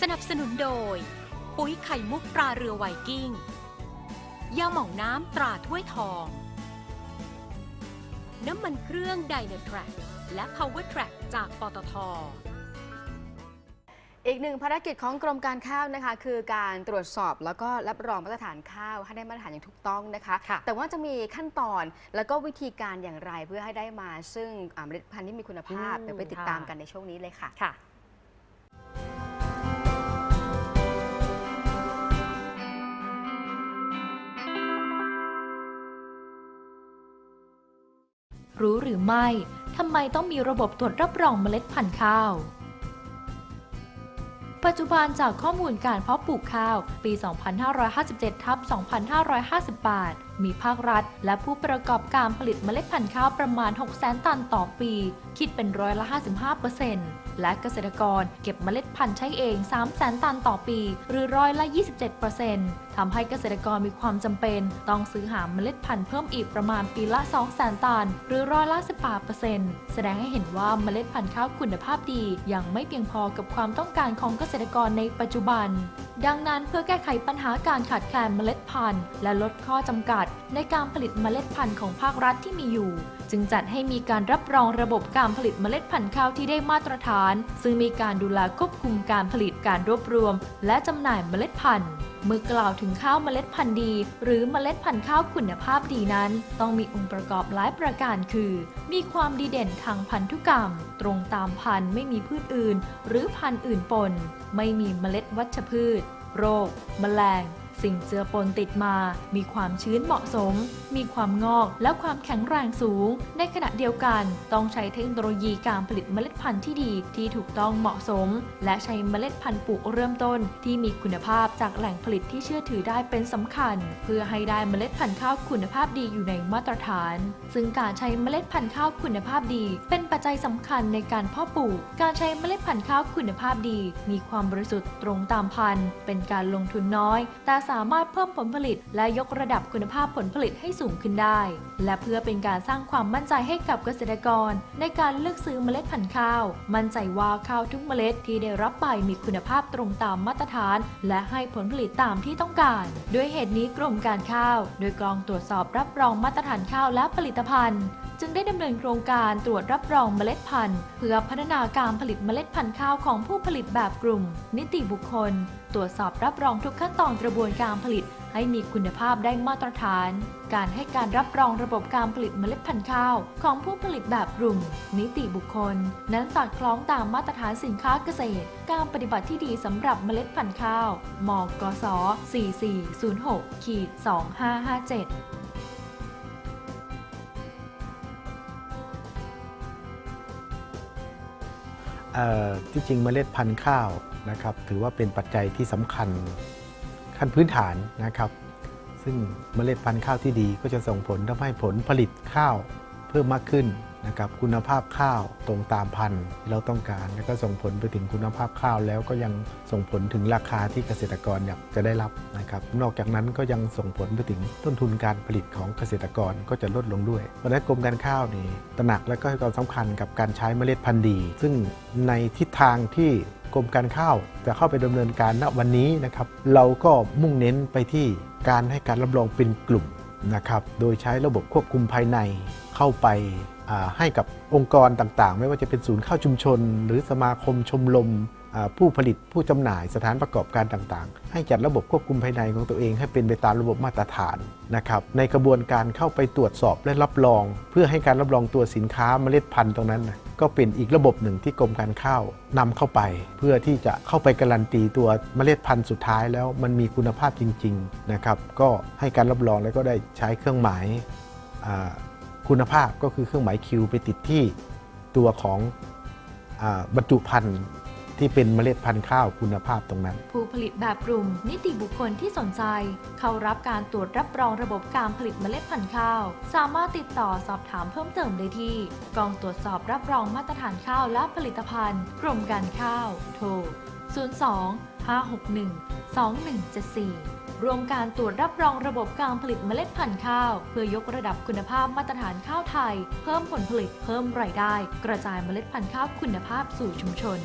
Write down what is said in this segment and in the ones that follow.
สนับสนุนโดย ปุ๋ยไข่มุกตราเรือไวกิ้ง ยาหม่องน้ำตราถ้วยทอง น้ำมันเครื่องไดเนทรัคและ Power Track จากปตทอีกหนึ่งภารกิจของกรมการข้าวนะคะ คือการตรวจสอบแล้วก็รับรองมาตรฐานข้าวให้ได้มาตรฐานอย่างถูกต้องนะคะค่ะแต่ว่าจะมีขั้นตอนแล้วก็วิธีการอย่างไรเพื่อให้ได้มา ซึ่งอ่าเมล็ดพันธุ์ที่มีคุณภาพอืมเดี๋ยวไปติดค่ะตามกันในช่วงนี้เลยค่ะ รู้หรือไม่ทำไมต้องมีระบบตรวจรับรองเมล็ดพันธุ์ข้าว ปัจจุบันจากข้อมูลการเพาะปลูกข้าว ปี 2557ทับ2558 มีภาครัฐ และผู้ประกอบการผลิตเมล็ดพันธุ์ข้าวประมาณ600,000ตันต่อปี คิดเป็นร้อยละ 55%และเกษตรกรเก็บเมล็ดพันธุ์ใช้เอง 300,000 ตันต่อปี หรือร้อยละ 27%ทำให้เกษตรกรมีความจำเป็น ต้องซื้อหาเมล็ดพันธุ์เพิ่มอีกประมาณปีละ 200,000 ตัน หรือร้อยละ 18%แสดงให้เห็นว่าเมล็ดพันธุ์ข้าวคุณภาพดียังไม่เพียงพอกับความต้องการของเกษตรกรในปัจจุบัน ดังนั้นเพื่อแก้ไขปัญหาการขาดแคลนเมล็ดพันธุ์ และลดข้อจำกัด ในการผลิตเมล็ดพันธุ์ของภาครัฐที่มีอยู่จึงจัดให้มีการรับรองระบบการผลิตเมล็ดพันธุ์ข้าวที่ได้มาตรฐาน ซึ่งมีการดูแลควบคุมการผลิตการรวบรวม และจำหน่ายเมล็ดพันธุ์เมื่อกล่าวถึงข้าวเมล็ดพันธุ์ดี หรือเมล็ดพันธุ์ข้าวคุณภาพดีนั้น ต้องมีองค์ประกอบหลายประการคือ มีความดีเด่นทางพันธุกรรม ตรงตามพันธุ์ไม่มีพืชอื่น หรือพันธุ์อื่นปน ไม่มีเมล็ดวัชพืช โรค แมลง สิ่งเจือปนติดมา มีความชื้นเหมาะสม มีความงอกและความแข็งแรงสูง ในขณะเดียวกัน ต้องใช้เทคโนโลยีการผลิตเมล็ดพันธุ์ที่ดีที่ถูกต้องเหมาะสม และใช้เมล็ดพันธุ์ปลูกเริ่มต้น ที่มีคุณภาพจากแหล่งผลิตที่เชื่อถือได้เป็นสำคัญ เพื่อให้ได้เมล็ดพันธุ์ข้าวคุณภาพดีอยู่ในมาตรฐาน ซึ่งการใช้เมล็ดพันธุ์ข้าวคุณภาพดี เป็นปัจจัยสำคัญในการเพาะปลูก การใช้เมล็ดพันธุ์ข้าวคุณภาพดี มีความบริสุทธิ์ตรงตามพันธุ์ เป็นการลงทุนน้อย แต่สามารถเพิ่มผลผลิต และยกระดับคุณภาพผลผลิตให้สูงขึ้นได้ และเพื่อเป็นการสร้างความมั่นใจให้กับเกษตรกร ในการเลือกซื้อเมล็ดพันธุ์ข้าว มั่นใจว่าข้าวทุกเมล็ดที่ได้รับไปมีคุณภาพตรงตามมาตรฐาน และให้ผลผลิตตามที่ต้องการ ด้วยเหตุนี้กรมการข้าว โดยกองตรวจสอบรับรองมาตรฐานข้าวและผลิตภัณฑ์จึงได้ดำเนินโครงการตรวจรับรองเมล็ดพันธุ์ เพื่อพัฒนาการผลิตเมล็ดพันธุ์ข้าวของผู้ผลิตแบบกลุ่ม นิติบุคคล ตรวจสอบรับรองทุกขั้นตอนกระบวนการผลิตให้มีคุณภาพได้มาตรฐาน การให้การรับรองระบบการผลิตเมล็ดพันธุ์ข้าว ของผู้ผลิตแบบกลุ่ม นิติบุคคล นั้นสอดคล้องตามมาตรฐานสินค้าเกษตร การปฏิบัติที่ดีสำหรับเมล็ดพันธุ์ข้าว มกส 4406ขีด2557เอ่อที่จริงเมล็ดพันธุ์ข้าวนะครับถือว่าเป็นปัจจัยที่สำคัญ ขั้นพื้นฐานนะครับ ซึ่งเมล็ดพันธุ์ข้าวที่ดีก็จะส่งผลทำให้ผลผลิตข้าวเพิ่มมากขึ้นนะครับคุณภาพข้าวตรงตามพันธุ์ที่เราต้องการ แล้วก็ส่งผลไปถึงคุณภาพข้าวแล้วก็ยังส่งผลถึงราคาที่เกษตรกรอยากจะได้รับนะครับ นอกจากนั้นก็ยังส่งผลไปถึงต้นทุนการผลิตของเกษตรกรก็จะลดลงด้วยเพราะฉะนั้นกรมการข้าวนี่ตระหนักและก็ให้ความสำคัญกับการใช้เมล็ดพันธุ์ดี ซึ่งในทิศทางที่ กรมการข้าวจะเข้าไปดำเนินการณวันนี้นะครับ เราก็มุ่งเน้นไปที่การให้การรับรองเป็นกลุ่มนะครับ โดยใช้ระบบควบคุมภายในเข้าไปให้กับองค์กรต่างๆ ไม่ว่าจะเป็นศูนย์ข้าวชุมชน หรือสมาคมชมรม ผู้ผลิตผู้จำหน่ายสถานประกอบการต่างๆ ให้จัดระบบควบคุมภายในของตัวเองให้เป็นไปตามระบบมาตรฐานนะครับในกระบวนการเข้าไปตรวจสอบและรับรอง เพื่อให้การรับรองตัวสินค้าเมล็ดพันธุ์ตรงนั้นนะก็เป็นอีกระบบหนึ่งที่กรมการข้าวนำเข้าไป เพื่อที่จะเข้าไปการันตีตัวเมล็ดพันธุ์สุดท้ายแล้วมันมีคุณภาพจริงๆนะครับก็ให้การรับรองแล้วก็ได้ใช้เครื่องหมายคุณภาพก็คือเครื่องหมายคิวไปติดที่ตัวของอบรรจุภัณฑ์ ที่เป็นเมล็ดพันธุ์ข้าวคุณภาพตรงนั้น ผู้ผลิตแบบกลุ่ม นิติบุคคลที่สนใจ เข้ารับการตรวจรับรองระบบการผลิตเมล็ดพันธุ์ข้าว สามารถติดต่อสอบถามเพิ่มเติมได้ที่ กองตรวจสอบรับรองมาตรฐานข้าวและผลิตภัณฑ์ กรมการข้าว โทร 02 561 2174 รวมการตรวจรับรองระบบการผลิตเมล็ดพันธุ์ข้าว เพื่อยกระดับคุณภาพมาตรฐานข้าวไทย เพิ่มผลผลิตเพิ่มรายได้ กระจายเมล็ดพันธุ์ข้าวคุณภาพสู่ชุมชน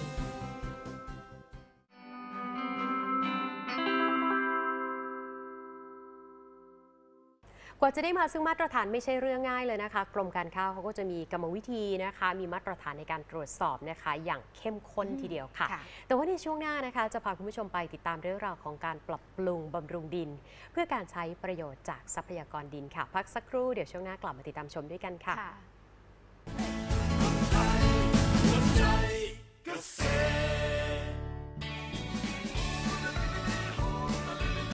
กว่าจะได้มาซึ่งมาตรฐานไม่ใช่เรื่องง่ายเลยนะคะ กรมการข้าวเขาก็จะมีกรรมวิธีนะคะ มีมาตรฐานในการตรวจสอบนะคะ อย่างเข้มข้นทีเดียวค่ะค่ะ แต่ว่าในช่วงหน้านะคะจะพาคุณผู้ชมไปติดตามเรื่องราวของการปรับปรุงบำรุงดิน เพื่อการใช้ประโยชน์จากทรัพยากรดินค่ะ พักสักครู่เดี๋ยวช่วงหน้ากลับมาติดตามชมด้วยกันค่ะค่ะเกษตร